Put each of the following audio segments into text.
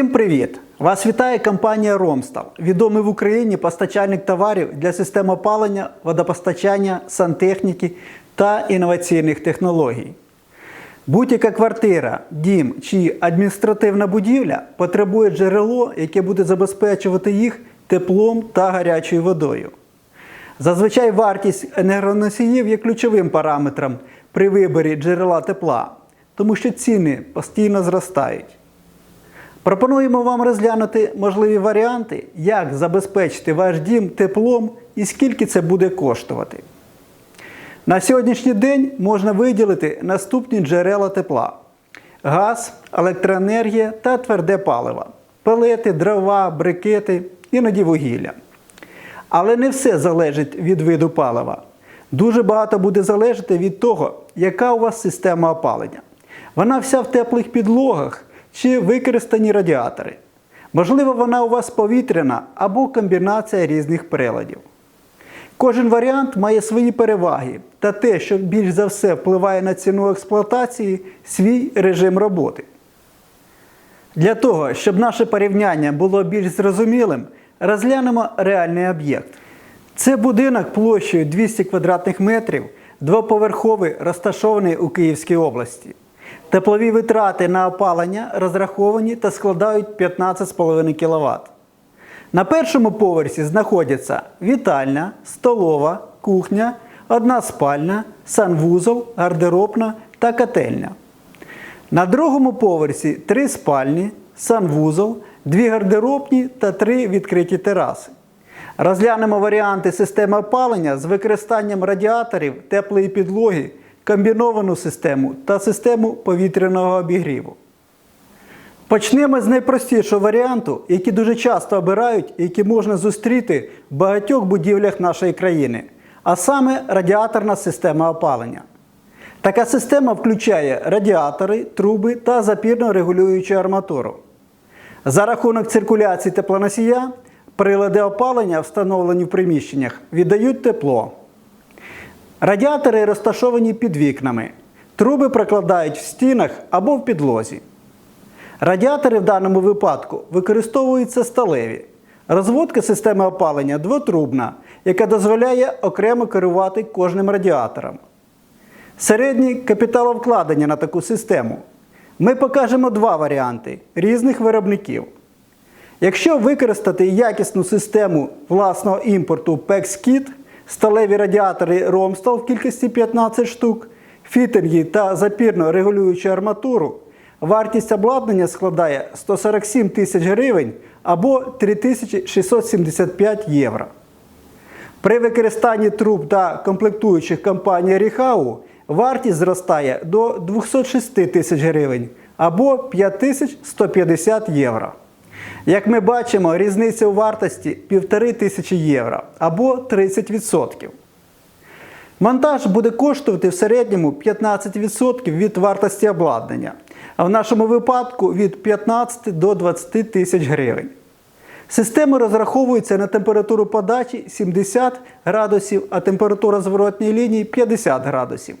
Всім привіт! Вас вітає компанія Ромстал, відомий в Україні постачальник товарів для систем опалення, водопостачання, сантехніки та інноваційних технологій. Будь-яка квартира, дім чи адміністративна будівля потребує джерело, яке буде забезпечувати їх теплом та гарячою водою. Зазвичай вартість енергоносіїв є ключовим параметром при виборі джерела тепла, тому що ціни постійно зростають. Пропонуємо вам розглянути можливі варіанти, як забезпечити ваш дім теплом і скільки це буде коштувати. На сьогоднішній день можна виділити наступні джерела тепла: газ, електроенергія та тверде паливо, пелети, дрова, брикети, іноді вугілля. Але не все залежить від виду палива. Дуже багато буде залежати від того, яка у вас система опалення. Вона вся в теплих підлогах чи використані радіатори. Можливо, вона у вас повітряна або комбінація різних приладів. Кожен варіант має свої переваги та те, що більш за все впливає на ціну експлуатації, свій режим роботи. Для того, щоб наше порівняння було більш зрозумілим, розглянемо реальний об'єкт. Це будинок площею 200 квадратних метрів, двоповерховий, розташований у Київській області. Теплові витрати на опалення розраховані та складають 15,5 кВт. На першому поверсі знаходяться вітальня, столова, кухня, одна спальня, санвузол, гардеробна та котельня. На другому поверсі три спальні, санвузол, дві гардеробні та три відкриті тераси. Розглянемо варіанти системи опалення з використанням радіаторів, теплої підлоги, комбіновану систему та систему повітряного обігріву. Почнемо з найпростішого варіанту, який дуже часто обирають і який можна зустріти в багатьох будівлях нашої країни, а саме радіаторна система опалення. Така система включає радіатори, труби та запірно-регулюючу арматуру. За рахунок циркуляції теплоносія прилади опалення, встановлені в приміщеннях, віддають тепло. Радіатори розташовані під вікнами. Труби прокладають в стінах або в підлозі. Радіатори в даному випадку використовуються сталеві. Розводка системи опалення двотрубна, яка дозволяє окремо керувати кожним радіатором. Середні капіталовкладення на таку систему. Ми покажемо два варіанти різних виробників. Якщо використати якісну систему власного імпорту PEX-KIT, сталеві радіатори Romstal в кількості 15 штук, фітинги та запірно регулюючу арматуру, вартість обладнання складає 147 тисяч гривень або 3675 євро. При використанні труб та комплектуючих компанії Ріхау вартість зростає до 206 тисяч гривень або 5150 євро. Як ми бачимо, різниця у вартості 1,5 тисячі євро або 30%. Монтаж буде коштувати в середньому 15% від вартості обладнання, а в нашому випадку від 15 до 20 тисяч гривень. Система розраховується на температуру подачі 70 градусів, а температура зворотньої лінії 50 градусів.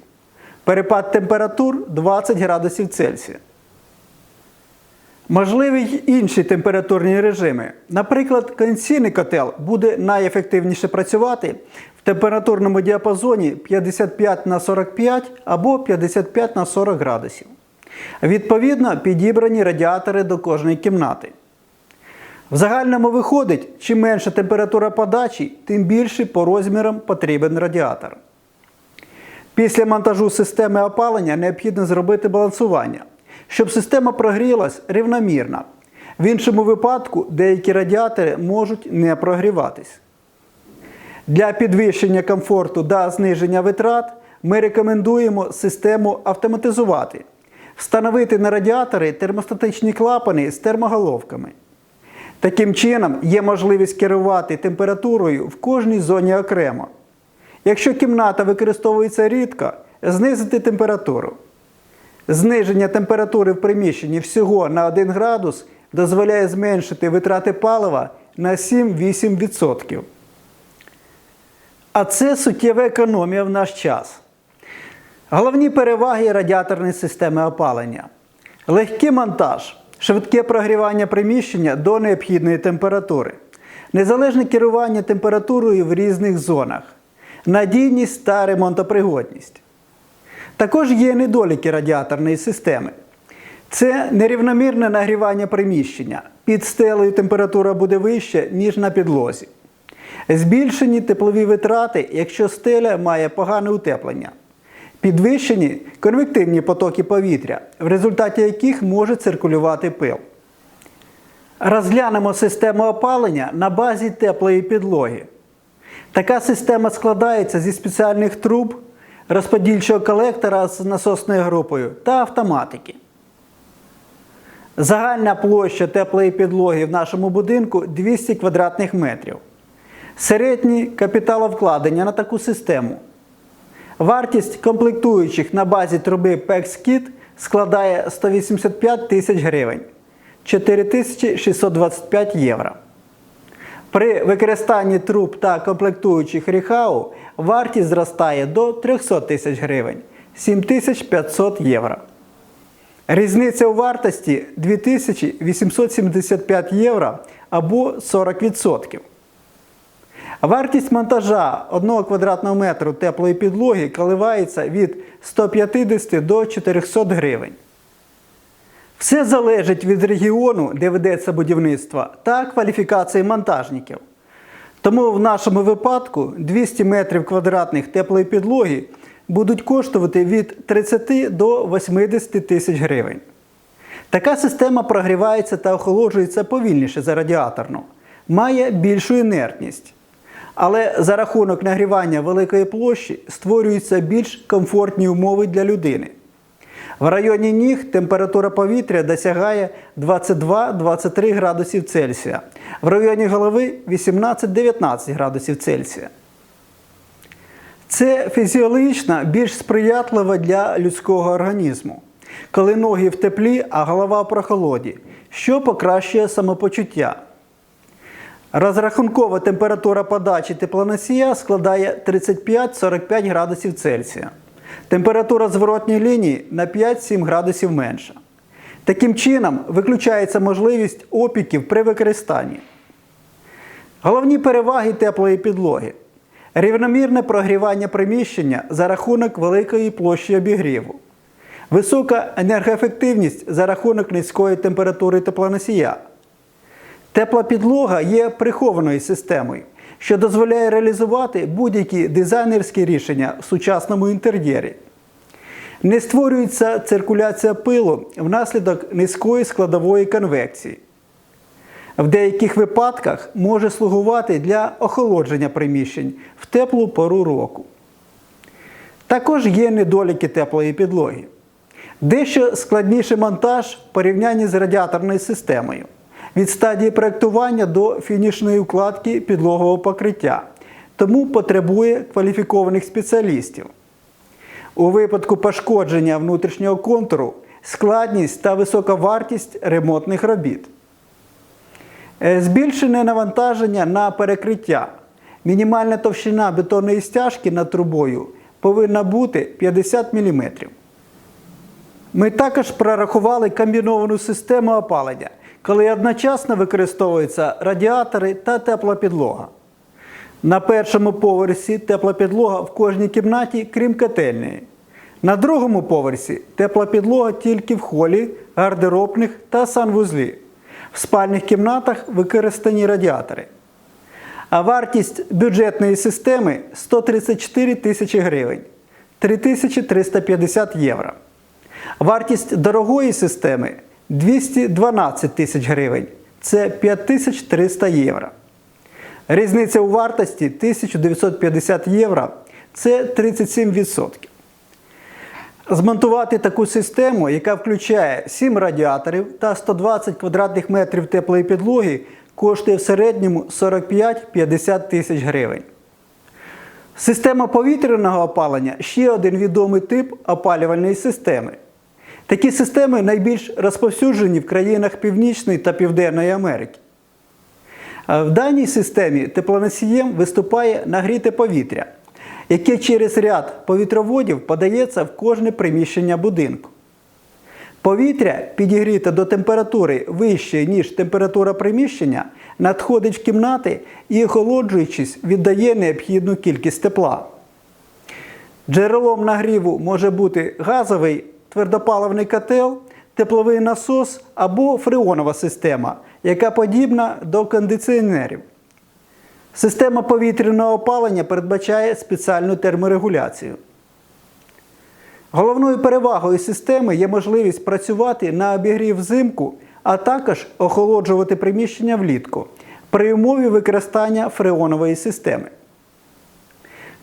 Перепад температур 20 градусів Цельсія. Можливі інші температурні режими. Наприклад, конденсійний котел буде найефективніше працювати в температурному діапазоні 55 на 45 або 55 на 40 градусів. Відповідно, підібрані радіатори до кожної кімнати. В загальному виходить, чим менша температура подачі, тим більше по розмірам потрібен радіатор. Після монтажу системи опалення необхідно зробити балансування, щоб система прогрілась рівномірно. В іншому випадку деякі радіатори можуть не прогріватись. Для підвищення комфорту та зниження витрат ми рекомендуємо систему автоматизувати, встановити на радіатори термостатичні клапани з термоголовками. Таким чином, є можливість керувати температурою в кожній зоні окремо. Якщо кімната використовується рідко, знизити температуру. Зниження температури в приміщенні всього на 1 градус дозволяє зменшити витрати палива на 7-8%. А це суттєва економія в наш час. Головні переваги радіаторної системи опалення. Легкий монтаж. швидке прогрівання приміщення до необхідної температури, незалежне керування температурою в різних зонах, надійність та ремонтопригодність. Також є недоліки радіаторної системи. Це нерівномірне нагрівання приміщення. Під стелею температура буде вища, ніж на підлозі. Збільшені теплові витрати, якщо стеля має погане утеплення. Підвищені конвективні потоки повітря, в результаті яких може циркулювати пил. Розглянемо систему опалення на базі теплої підлоги. Така система складається зі спеціальних труб, розподільчого колектора з насосною групою та автоматики. Загальна площа теплої підлоги в нашому будинку 200 квадратних метрів. Середні капіталовкладення на таку систему. Вартість комплектуючих на базі труби PEX-KIT складає 185 тисяч гривень 4625 євро. При використанні труб та комплектуючих Ріхау вартість зростає до 300 тисяч гривень 7500 євро. Різниця у вартості 2875 євро або 40%. Вартість монтажа 1 квадратного метру теплої підлоги коливається від 150 до 400 гривень. Все залежить від регіону, де ведеться будівництво, та кваліфікації монтажників. Тому в нашому випадку 200 метрів квадратних теплої підлоги будуть коштувати від 30 до 80 тисяч гривень. Така система прогрівається та охолоджується повільніше за радіаторну, має більшу інертність. Але за рахунок нагрівання великої площі створюються більш комфортні умови для людини. В районі ніг температура повітря досягає 22-23 градусів Цельсія, в районі голови 18-19 градусів Цельсія. Це фізіологічно більш сприятливо для людського організму, коли ноги в теплі, а голова в прохолоді, що покращує самопочуття. Розрахункова температура подачі теплоносія складає 35-45 градусів Цельсія. Температура зворотньої лінії на 5-7 градусів менша. Таким чином, виключається можливість опіків при використанні. Головні переваги теплої підлоги. Рівномірне прогрівання приміщення за рахунок великої площі обігріву. Висока енергоефективність за рахунок низької температури теплоносія. Тепла підлога є прихованою системою, що дозволяє реалізувати будь-які дизайнерські рішення в сучасному інтер'єрі. Не створюється циркуляція пилу внаслідок низької складової конвекції. В деяких випадках може слугувати для охолодження приміщень в теплу пору року. Також є недоліки теплої підлоги. Дещо складніший монтаж в порівнянні з радіаторною системою від стадії проєктування до фінішної укладки підлогового покриття, тому потребує кваліфікованих спеціалістів. У випадку пошкодження внутрішнього контуру складність та висока вартість ремонтних робіт. Е, Збільшене навантаження на перекриття. Мінімальна товщина бетонної стяжки над трубою повинна бути 50 мм. Ми також прорахували комбіновану систему опалення, коли одночасно використовуються радіатори та тепла підлога. На першому поверсі тепла підлога в кожній кімнаті, крім котельної. На другому поверсі тепла підлога тільки в холі, гардеробних та санвузлі. В спальних кімнатах використані радіатори. А вартість бюджетної системи 134 тисячі гривень 3350 євро. Вартість дорогої системи 212 тисяч гривень. Це 5300 євро. Різниця у вартості 1950 євро це 37%. Змонтувати таку систему, яка включає 7 радіаторів та 120 квадратних метрів теплої підлоги, коштує в середньому 45-50 тисяч гривень. Система повітряного опалення ще один відомий тип опалювальної системи. Такі системи найбільш розповсюджені в країнах Північної та Південної Америки. В даній системі теплоносієм виступає нагріте повітря, яке через ряд повітроводів подається в кожне приміщення будинку. Повітря, підігріте до температури вищої, ніж температура приміщення, надходить в кімнати і, охолоджуючись, віддає необхідну кількість тепла. Джерелом нагріву може бути газовий твердопаливний котел, тепловий насос або фреонова система, яка подібна до кондиціонерів. Система повітряного опалення передбачає спеціальну терморегуляцію. Головною перевагою системи є можливість працювати на обігрів взимку, а також охолоджувати приміщення влітку при умові використання фреонової системи.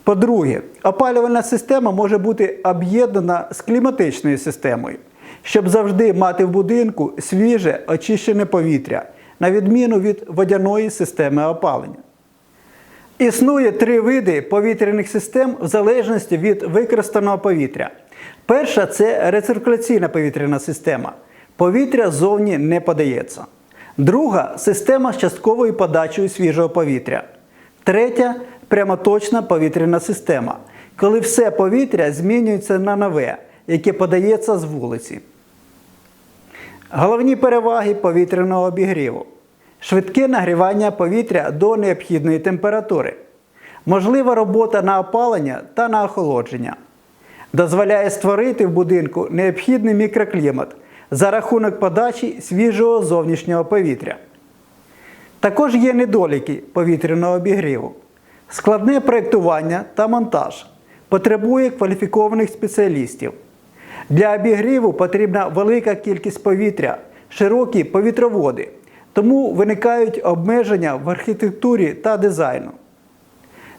По-друге, опалювальна система може бути об'єднана з кліматичною системою, щоб завжди мати в будинку свіже очищене повітря, на відміну від водяної системи опалення. Існує три види повітряних систем в залежності від використаного повітря. Перша це рециркуляційна повітряна система. Повітря ззовні не подається. Друга система з частковою подачею свіжого повітря. Третя прямоточна повітряна система, коли все повітря змінюється на нове, яке подається з вулиці. Головні переваги повітряного обігріву. Швидке нагрівання повітря до необхідної температури. Можлива робота на опалення та на охолодження. Дозволяє створити в будинку необхідний мікроклімат за рахунок подачі свіжого зовнішнього повітря. Також є недоліки повітряного обігріву. Складне проєктування та монтаж потребує кваліфікованих спеціалістів. Для обігріву потрібна велика кількість повітря, широкі повітроводи, тому виникають обмеження в архітектурі та дизайну.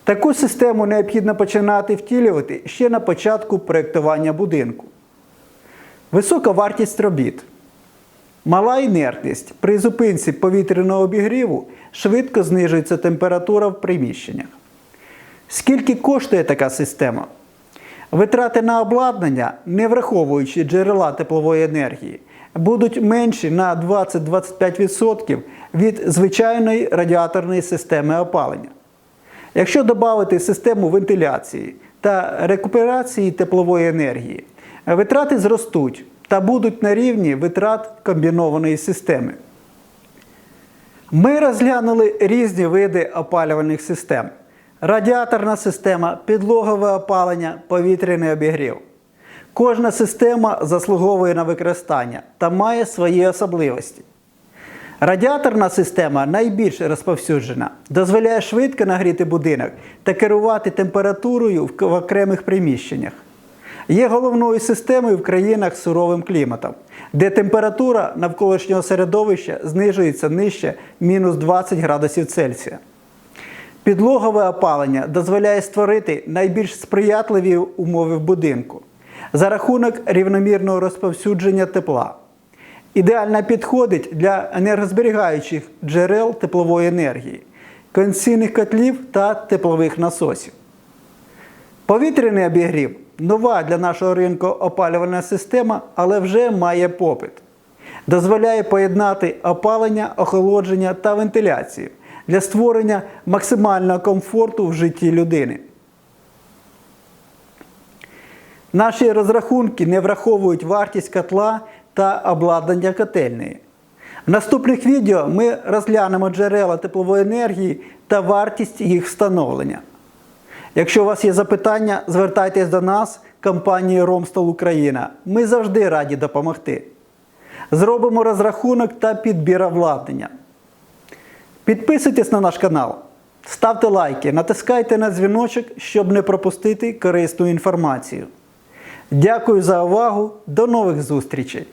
Таку систему необхідно починати втілювати ще на початку проєктування будинку. Висока вартість робіт. Мала інертність. При зупинці повітряного обігріву швидко знижується температура в приміщеннях. Скільки коштує така система? Витрати на обладнання, не враховуючи джерела теплової енергії, будуть менші на 20-25% від звичайної радіаторної системи опалення. Якщо додати систему вентиляції та рекуперації теплової енергії, витрати зростуть та будуть на рівні витрат комбінованої системи. Ми розглянули різні види опалювальних систем: радіаторна система, підлогове опалення, повітряний обігрів. Кожна система заслуговує на використання та має свої особливості. Радіаторна система найбільш розповсюджена, дозволяє швидко нагріти будинок та керувати температурою в окремих приміщеннях. Є головною системою в країнах з суровим кліматом, де температура навколишнього середовища знижується нижче мінус 20 градусів Цельсія. Підлогове опалення дозволяє створити найбільш сприятливі умови в будинку за рахунок рівномірного розповсюдження тепла. Ідеально підходить для енергозберігаючих джерел теплової енергії, кондиційних котлів та теплових насосів. Повітряний обігрів нова для нашого ринку опалювальна система, але вже має попит. Дозволяє поєднати опалення, охолодження та вентиляцію для створення максимального комфорту в житті людини. Наші розрахунки не враховують вартість котла та обладнання котельної. В наступних відео ми розглянемо джерела теплової енергії та вартість їх встановлення. Якщо у вас є запитання, звертайтесь до нас, компанії Ромстол Україна. Ми завжди раді допомогти. Зробимо розрахунок та підбір обладнання. Підписуйтесь на наш канал, ставте лайки, натискайте на дзвіночок, щоб не пропустити корисну інформацію. Дякую за увагу. До нових зустрічей!